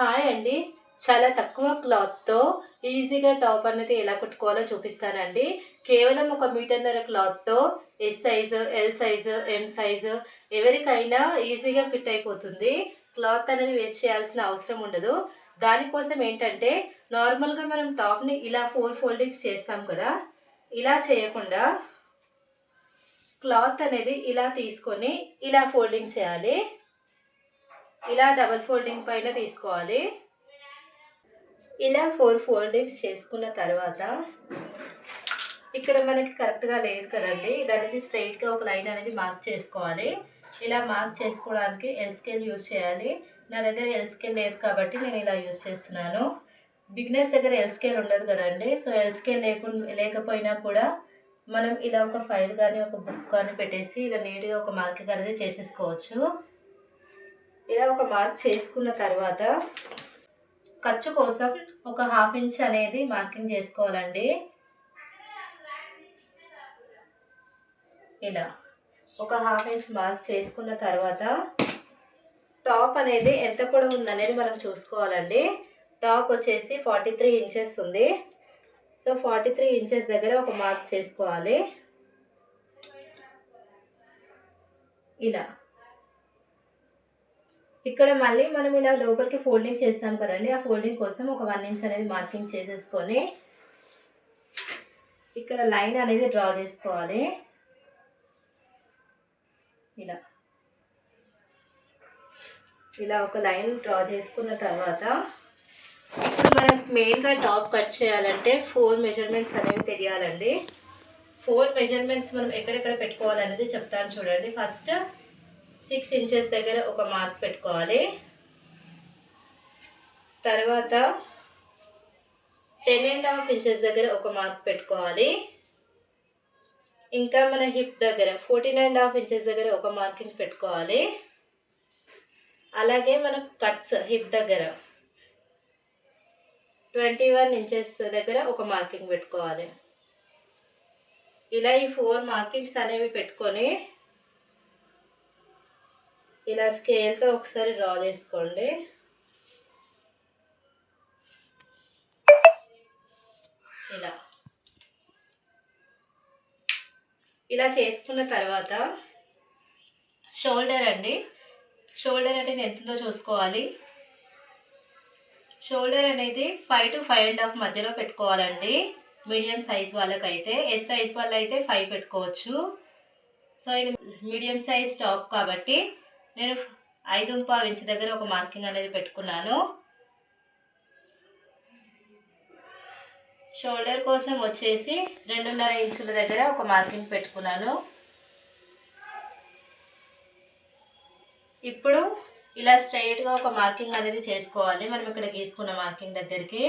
Hi అండి. చాలా తక్కువ క్లాత్తో ఈజీగా టాప్ అనేది ఎలా కుట్టుకోవాలో చూపిస్తానండి. కేవలం ఒక మీటర్న్నర క్లాత్తో S size L size M size ఎవరికైనా ఈజీగా ఫిట్ అయిపోతుంది. క్లాత్ అనేది వేస్ట్ చేయాల్సిన అవసరం ఉండదు. దానికోసం ఏంటంటే నార్మల్గా మనం టాప్ని ఇలా ఫోర్ ఫోల్డింగ్స్ చేస్తాం కదా. ఇలా చేయకుండా క్లాత్ అనేది ఇలా తీసుకొని ఇలా ఫోల్డింగ్ చేయాలి. ఇలా డబల్ ఫోల్డింగ్ పైన తీసుకోవాలి. ఇలా ఫోర్ ఫోల్డింగ్స్ చేసుకున్న తర్వాత ఇక్కడ మనకి కరెక్ట్గా లేదు కదండి. దానికి స్ట్రైట్గా ఒక లైన్ అనేది మార్క్ చేసుకోవాలి. ఇలా మార్క్ చేసుకోవడానికి ఎల్ స్కేల్ యూజ్ చేయాలి. నా దగ్గర ఎల్ స్కేల్ లేదు కాబట్టి నేను ఇలా యూజ్ చేస్తున్నాను. బిగ్నెస్ దగ్గర ఎల్ స్కేల్ ఉండదు కదండి. సో ఎల్ స్కేల్ లేకుండా లేకపోయినా కూడా మనం ఇలా ఒక ఫైల్ కానీ ఒక బుక్ కానీ పెట్టేసి ఇలా నీట్గా ఒక మార్కింగ్ అనేది చేసేసుకోవచ్చు. ఇలా ఒక మార్క్ చేసుకున్న తర్వాత ఖర్చు కోసం ఒక హాఫ్ ఇంచ్ అనేది మార్కింగ్ చేసుకోవాలండి. ఇలా ఒక హాఫ్ ఇంచ్ మార్క్ చేసుకున్న తర్వాత టాప్ అనేది ఎంత పొడవు ఉందనేది మనం చూసుకోవాలండి. టాప్ వచ్చేసి ఫార్టీ త్రీ ఇంచెస్ ఉంది. సో ఫార్టీ త్రీ ఇంచెస్ దగ్గర ఒక మార్క్ చేసుకోవాలి. ఇలా ఇక్కడ మళ్ళీ మనం ఇలా లోపలికి ఫోల్డింగ్ చేస్తాం కదండి. ఆ ఫోల్డింగ్ కోసం ఒక వన్ ఇంచ్ అనేది మార్కింగ్ చేసేసుకొని ఇక్కడ లైన్ అనేది డ్రా చేసుకోవాలి. ఇలా. ఇలా ఒక లైన్ డ్రా చేసుకున్న తర్వాత ఇప్పుడు మనం మెయిన్గా టాప్ కట్ చేయాలంటే ఫోర్ మెజర్మెంట్స్ అనేవి తెలియాలండి. ఫోర్ మెజర్మెంట్స్ మనం ఎక్కడెక్కడ పెట్టుకోవాలనేది చెప్తాను చూడండి. ఫస్ట్ సిక్స్ ఇంచెస్ దగ్గర ఒక మార్క్ పెట్టుకోవాలి. తర్వాత టెన్ అండ్ హాఫ్ ఇంచెస్ దగ్గర ఒక మార్క్ పెట్టుకోవాలి. ఇంకా మన హిప్ దగ్గర ఫోర్టీన్ అండ్ హాఫ్ ఇంచెస్ దగ్గర ఒక మార్కింగ్ పెట్టుకోవాలి. అలాగే మన కట్స్ హిప్ దగ్గర ట్వంటీ వన్ ఇంచెస్ దగ్గర ఒక మార్కింగ్ పెట్టుకోవాలి. ఇలా ఈ ఫోర్ మార్కింగ్స్ అనేవి పెట్టుకొని ఇలా స్కేల్తో ఒకసారి డ్రా చేసుకోండి. ఇలా. ఇలా చేసుకున్న తర్వాత షోల్డర్ అండి. షోల్డర్ అనేది ఎంతుందో చూసుకోవాలి. షోల్డర్ అనేది five to five and half మధ్యలో పెట్టుకోవాలండి. మీడియం సైజ్ వాళ్ళకైతే ఎస్ సైజ్ వాళ్ళు అయితే ఫైవ్ పెట్టుకోవచ్చు. సో ఇది మీడియం సైజ్ టాప్ కాబట్టి నేను ఐదు పావు ఇంచు దగ్గర ఒక మార్కింగ్ అనేది పెట్టుకున్నాను. షోల్డర్ కోసం వచ్చేసి రెండున్నర ఇంచుల దగ్గర ఒక మార్కింగ్ పెట్టుకున్నాను. ఇప్పుడు ఇలా స్ట్రైట్గా ఒక మార్కింగ్ అనేది చేసుకోవాలి. మనం ఇక్కడ గీసుకున్న మార్కింగ్ దగ్గరికి.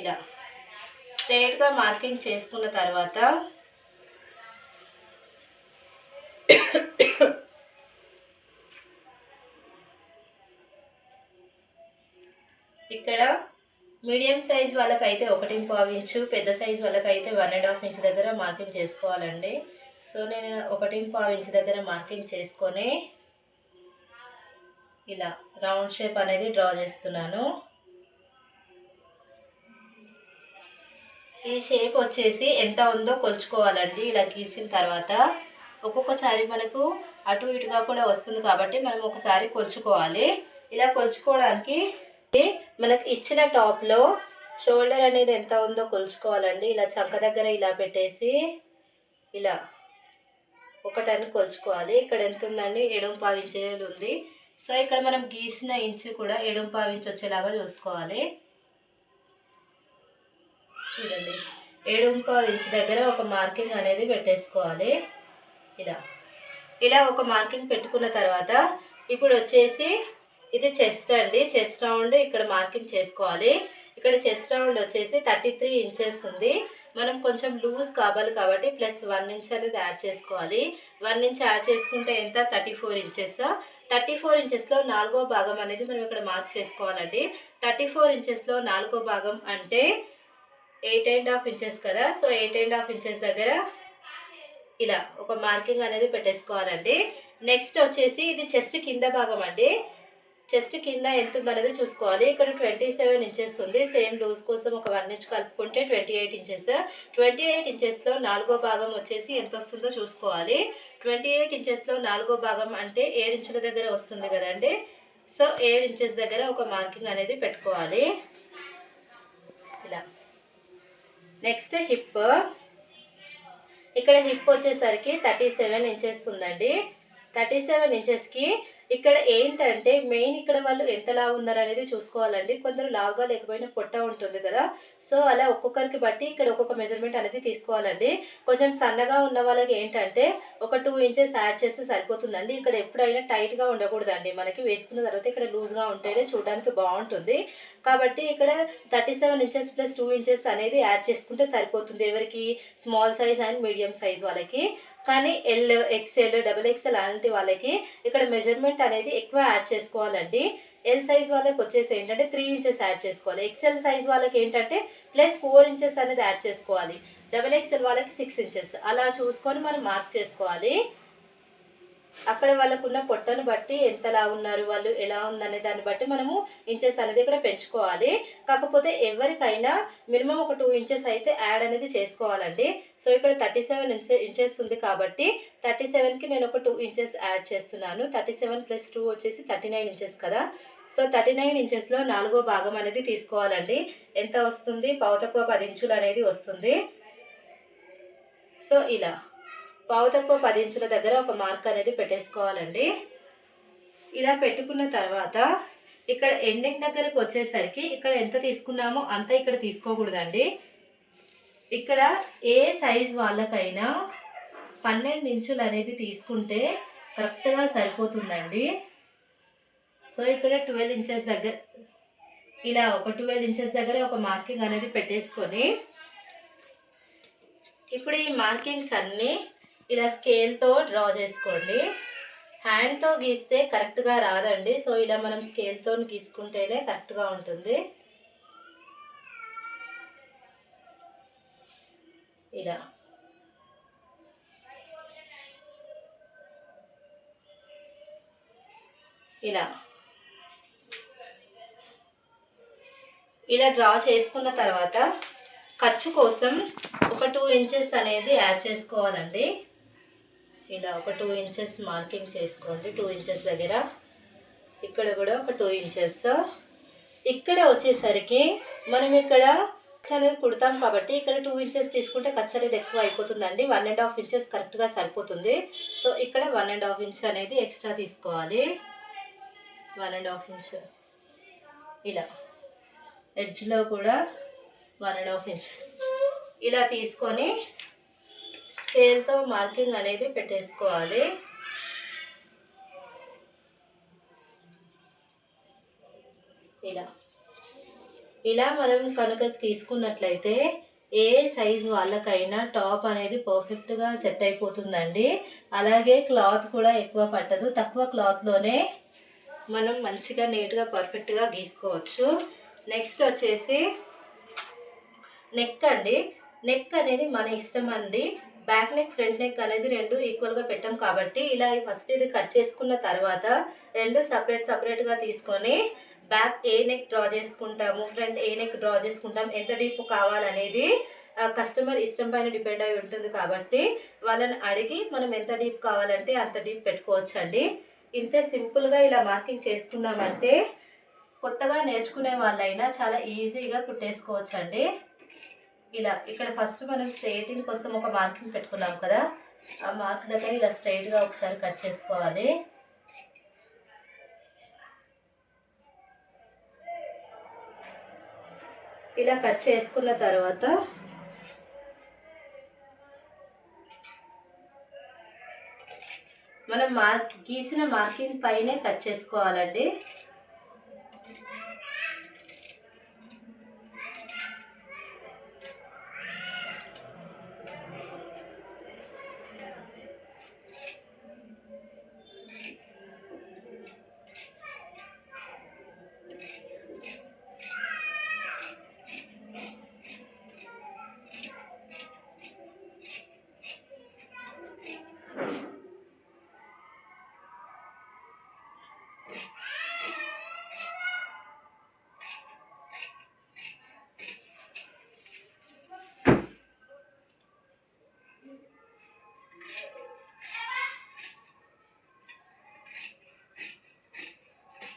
ఇలా. స్ట్రైట్గా మార్కింగ్ చేసుకున్న తర్వాత ఇక్కడ మీడియం సైజ్ వాళ్ళకైతే ఒకటి పావు ఇంచు పెద్ద సైజ్ వాళ్ళకైతే వన్ అండ్ హాఫ్ ఇంచ్ దగ్గర మార్కింగ్ చేసుకోవాలండి. సో నేను ఒకటి పావు ఇంచ్ దగ్గర మార్కింగ్ చేసుకొని ఇలా రౌండ్ షేప్ అనేది డ్రా చేస్తున్నాను. ఈ షేప్ వచ్చేసి ఎంత ఉందో కొలుచుకోవాలండి. ఇలా గీసిన తర్వాత ఒక్కొక్కసారి మనకు అటు ఇటుగా కూడా వస్తుంది కాబట్టి మనం ఒకసారి కొలుచుకోవాలి. ఇలా కొలుచుకోవడానికి మనకు ఇచ్చిన టాప్లో షోల్డర్ అనేది ఎంత ఉందో కొలుచుకోవాలండి. ఇలా చంక దగ్గర ఇలా పెట్టేసి ఇలా ఒకటని కొలుచుకోవాలి. ఇక్కడ ఎంత ఉందండి? ఎడుము పావించేది ఉంది. సో ఇక్కడ మనం గీసిన ఇంచు కూడా ఎడుము పావించి వచ్చేలాగా చూసుకోవాలి. చూడండి. ఏడుంకో ఇంచు దగ్గర ఒక మార్కింగ్ అనేది పెట్టేసుకోవాలి. ఇలా. ఇలా ఒక మార్కింగ్ పెట్టుకున్న తర్వాత ఇప్పుడు వచ్చేసి ఇది చెస్ట్ అండి. చెస్ట్ రౌండ్ ఇక్కడ మార్కింగ్ చేసుకోవాలి. ఇక్కడ చెస్ట్ రౌండ్ వచ్చేసి థర్టీ త్రీ ఇంచెస్ ఉంది. మనం కొంచెం లూజ్ కావాలి కాబట్టి ప్లస్ వన్ ఇంచ్ అనేది యాడ్ చేసుకోవాలి. వన్ ఇంచ్ యాడ్ చేసుకుంటే ఎంత? Thirty four inches. Thirty four ఇంచెస్లో నాలుగో భాగం అనేది మనం ఇక్కడ మార్క్ చేసుకోవాలండి. థర్టీ ఫోర్ ఇంచెస్లో నాలుగో భాగం అంటే ఎయిట్ అండ్ హాఫ్ ఇంచెస్ కదా. So eight and half inches దగ్గర ఇలా ఒక మార్కింగ్ అనేది పెట్టేసుకోవాలండి. నెక్స్ట్ వచ్చేసి ఇది చెస్ట్ కింద భాగం అండి. చెస్ట్ కింద ఎంత ఉందనేది చూసుకోవాలి. ఇక్కడ ట్వంటీ సెవెన్ ఇంచెస్ ఉంది. సేమ్ లూజ్ కోసం ఒక వన్ ఇంచ్ కలుపుకుంటే twenty eight inches twenty eight ఇంచెస్లో నాలుగో భాగం వచ్చేసి ఎంత వస్తుందో చూసుకోవాలి. ట్వంటీ ఎయిట్ ఇంచెస్లో నాలుగో భాగం అంటే ఏడు ఇంచుల దగ్గర వస్తుంది కదండి. సో ఏడు ఇంచెస్ దగ్గర ఒక మార్కింగ్ అనేది పెట్టుకోవాలి. ఇలా. నెక్స్ట్ హిప్ ఇక్కడ హిప్ వచ్చేసరికి థర్టీ సెవెన్ ఇంచెస్ ఉందండి. థర్టీ సెవెన్ ఇంచెస్కి ఇక్కడ ఏంటంటే మెయిన్ ఇక్కడ వాళ్ళు ఎంత లావు ఉన్నారు అనేది చూసుకోవాలండి. కొందరు లావుగా లేకపోయినా పొట్ట ఉంటుంది కదా. సో అలా ఒక్కొక్కరికి బట్టి ఇక్కడ ఒక్కొక్క మెజర్మెంట్ అనేది తీసుకోవాలండి. కొంచెం సన్నగా ఉన్న వాళ్ళకి ఏంటంటే ఒక టూ ఇంచెస్ యాడ్ చేస్తే సరిపోతుందండి. ఇక్కడ ఎప్పుడైనా టైట్గా ఉండకూడదండి. మనకి వేసుకున్న తర్వాత ఇక్కడ లూజ్గా ఉంటేనే చూడడానికి బాగుంటుంది. కాబట్టి ఇక్కడ thirty seven inches plus two inches అనేది యాడ్ చేసుకుంటే సరిపోతుంది. ఎవరికి? Small size and medium size వాళ్ళకి. కానీ ఎల్ ఎక్సెల్ డబుల్ ఎక్సెల్ అలాంటి వాళ్ళకి ఇక్కడ మెజర్మెంట్ అనేది ఎక్కువ యాడ్ చేసుకోవాలండి. ఎల్ సైజ్ వాళ్ళకి వచ్చేసి ఏంటంటే త్రీ ఇంచెస్ యాడ్ చేసుకోవాలి. ఎక్సెల్ సైజ్ వాళ్ళకి ఏంటంటే ప్లస్ ఫోర్ ఇంచెస్ అనేది యాడ్ చేసుకోవాలి. డబుల్ ఎక్సెల్ వాళ్ళకి సిక్స్ ఇంచెస్ అలా చూసుకొని మనం మార్క్ చేసుకోవాలి. అక్కడ వాళ్ళకున్న పొట్టను బట్టి ఎంతలా ఉన్నారు వాళ్ళు ఎలా ఉందనే దాన్ని బట్టి మనము ఇంచెస్ అనేది ఇక్కడ పెంచుకోవాలి. కాకపోతే ఎవరికైనా మినిమం ఒక టూ ఇంచెస్ అయితే యాడ్ అనేది చేసుకోవాలండి. సో ఇక్కడ థర్టీ సెవెన్ ఇంచెస్ ఉంది కాబట్టి థర్టీ సెవెన్కి నేను ఒక టూ ఇంచెస్ యాడ్ చేస్తున్నాను. థర్టీ సెవెన్ ప్లస్ టూ వచ్చేసి థర్టీ నైన్ ఇంచెస్ కదా. సో థర్టీ నైన్ ఇంచెస్లో నాలుగో భాగం అనేది తీసుకోవాలండి. ఎంత వస్తుంది? పావు పది ఇంచులు అనేది వస్తుంది. సో ఇలా. పావు తక్కువ పది ఇంచుల దగ్గర ఒక మార్క్ అనేది పెట్టేసుకోవాలండి. ఇలా పెట్టుకున్న తర్వాత ఇక్కడ ఎండింగ్ దగ్గరకు వచ్చేసరికి ఇక్కడ ఎంత తీసుకున్నామో అంత ఇక్కడ తీసుకోకూడదండి. ఇక్కడ ఏ సైజ్ వాళ్ళకైనా పన్నెండు ఇంచులు అనేది తీసుకుంటే కరెక్ట్గా సరిపోతుందండి. సో ఇక్కడ ట్వెల్వ్ ఇంచెస్ దగ్గర ఇలా ఒక ట్వెల్వ్ ఇంచెస్ దగ్గర ఒక మార్కింగ్ అనేది పెట్టేసుకొని ఇప్పుడు ఈ మార్కింగ్స్ అన్నీ ఇలా స్కేల్తో డ్రా చేసుకోండి. హ్యాండ్తో గీస్తే కరెక్ట్గా రాదండి. సో ఇలా మనం స్కేల్తో గీసుకుంటేనే కరెక్ట్గా ఉంటుంది. ఇలా. ఇలా. ఇలా డ్రా చేసుకున్న తర్వాత ఖర్చు కోసం ఒక టూ ఇంచెస్ అనేది యాడ్ చేసుకోవాలండి. ఇలా ఒక టూ ఇంచెస్ మార్కింగ్ చేసుకోండి. టూ ఇంచెస్ దగ్గర. ఇక్కడ కూడా ఒక టూ ఇంచెస్ ఇక్కడ వచ్చేసరికి మనం ఇక్కడ అనేది కుడతాం కాబట్టి ఇక్కడ టూ ఇంచెస్ తీసుకుంటే ఖర్చు అనేది ఎక్కువ అయిపోతుందండి. వన్ అండ్ హాఫ్ ఇంచెస్ కరెక్ట్గా సరిపోతుంది. సో ఇక్కడ వన్ అండ్ హాఫ్ ఇంచ్ అనేది ఎక్స్ట్రా తీసుకోవాలి. వన్ అండ్ హాఫ్ ఇంచ్ ఇలా. ఎడ్జ్లో కూడా వన్ అండ్ హాఫ్ ఇంచ్ ఇలా తీసుకొని స్కేల్తో మార్కింగ్ అనేది పెట్టేసుకోవాలి. ఇలా. ఇలా మనం కనుక తీసుకున్నట్లయితే ఏ సైజ్ వాళ్ళకైనా టాప్ అనేది పర్ఫెక్ట్గా సెట్ అయిపోతుందండి. అలాగే క్లాత్ కూడా ఎక్కువ పట్టదు. తక్కువ క్లాత్లోనే మనం మంచిగా నీట్గా పర్ఫెక్ట్గా గీసుకోవచ్చు. నెక్స్ట్ వచ్చేసి నెక్ అండి. నెక్ అనేది మన ఇష్టం అండి. బ్యాక్ నెక్ ఫ్రంట్ నెక్ అనేది రెండు ఈక్వల్గా పెట్టాం కాబట్టి ఇలా ఫస్ట్ ఇది కట్ చేసుకున్న తర్వాత రెండు సపరేట్ సపరేట్గా తీసుకొని బ్యాక్ ఏ నెక్ డ్రా చేసుకుంటాము ఫ్రంట్ ఏ నెక్ డ్రా చేసుకుంటాం ఎంత డీప్ కావాలనేది కస్టమర్ ఇష్టం పైన డిపెండ్ అయి ఉంటుంది కాబట్టి వాళ్ళని అడిగి మనం ఎంత డీప్ కావాలంటే అంత డీప్ పెట్టుకోవచ్చండి. ఇంతే సింపుల్గా ఇలా మార్కింగ్ చేసుకున్నామంటే కొత్తగా నేర్చుకునే వాళ్ళైనా చాలా ఈజీగా కుట్టేసుకోవచ్చండి. ఇలా ఇక్కడ ఫస్ట్ మనం స్ట్రైటింగ్ కోసం ఒక మార్కింగ్ పెట్టుకున్నాం కదా. ఆ మార్క్ దగ్గర ఇలా స్ట్రైట్గా ఒకసారి కట్ చేసుకోవాలి. ఇలా కట్ చేసుకున్న తర్వాత మనం మార్క్ గీసిన మార్కింగ్ పైనే కట్ చేసుకోవాలండి.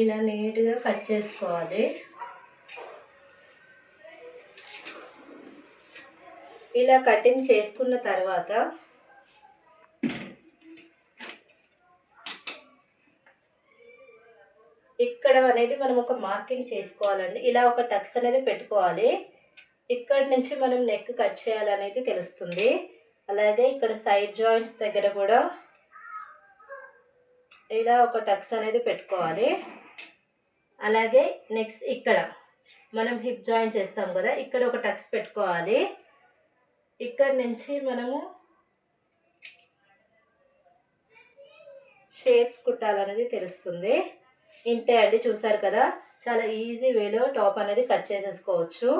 ఇలా నీట్గా కట్ చేసుకోవాలి. ఇలా కటింగ్ చేసుకున్న తర్వాత ఇక్కడ అనేది మనం ఒక మార్కింగ్ చేసుకోవాలండి. ఇలా ఒక టక్స్ అనేది పెట్టుకోవాలి. ఇక్కడ నుంచి మనం నెక్ కట్ చేయాలనేది తెలుస్తుంది. అలాగే ఇక్కడ సైడ్ జాయింట్స్ దగ్గర కూడా ఇలా ఒక టక్స్ అనేది పెట్టుకోవాలి. అలాగే నెక్స్ట్ ఇక్కడ మనం హిప్ జాయిన్ చేస్తాం కదా ఇక్కడ ఒక టక్స్ పెట్టుకోవాలి. ఇక్కడ నుంచి మనము షేప్స్ కుట్టాలనేది తెలుస్తుంది. ఇంతే అండి చూసారు కదా? చాలా ఈజీ వేలో టాప్ అనేది కట్ చేసేసుకోవచ్చు.